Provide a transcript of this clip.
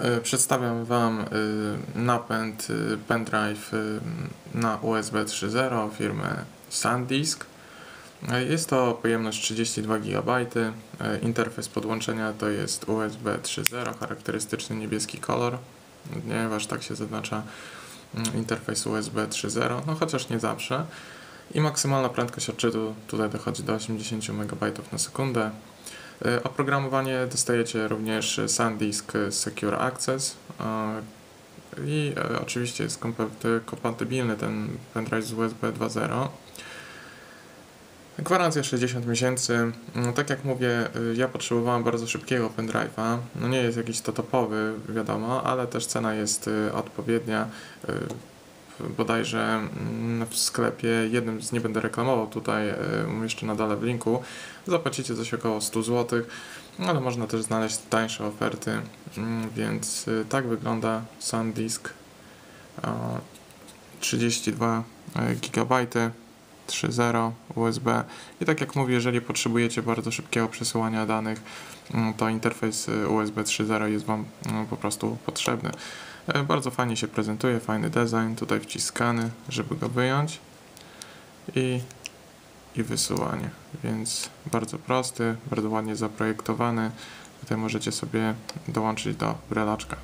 E, Przedstawiam Wam e, napęd e, pendrive e, na USB 3.0 firmy SanDisk. E, Jest to pojemność 32 GB. E, Interfejs podłączenia to jest USB 3.0, charakterystyczny niebieski kolor, ponieważ tak się zaznacza mm, interfejs USB 3.0, no chociaż nie zawsze. I maksymalna prędkość odczytu tutaj dochodzi do 80 MB na sekundę. E, Oprogramowanie dostajecie również SanDisk Secure Access e, i e, oczywiście jest kompa- kompatybilny ten pendrive z USB 2.0. Gwarancja 60 miesięcy. No, Tak jak mówię, ja potrzebowałem bardzo szybkiego pendrive'a. No nie jest jakiś to topowy, wiadomo, ale też cena jest odpowiednia. Bodajże mm, w sklepie, jednym z nie będę reklamował tutaj, umieszczę na dole w linku, zapłacicie coś około 100 zł, ale można też znaleźć tańsze oferty, Mm, więc y, tak wygląda SanDisk. O, 32 GB 3.0 USB i tak jak mówię, jeżeli potrzebujecie bardzo szybkiego przesyłania danych, mm, to interfejs y, USB 3.0 jest Wam po prostu potrzebny. E, Bardzo fajnie się prezentuje, fajny design, tutaj wciskany, żeby go wyjąć i, i wysyłanie, więc bardzo prosty, bardzo ładnie zaprojektowany. Tutaj możecie sobie dołączyć do brelaczka.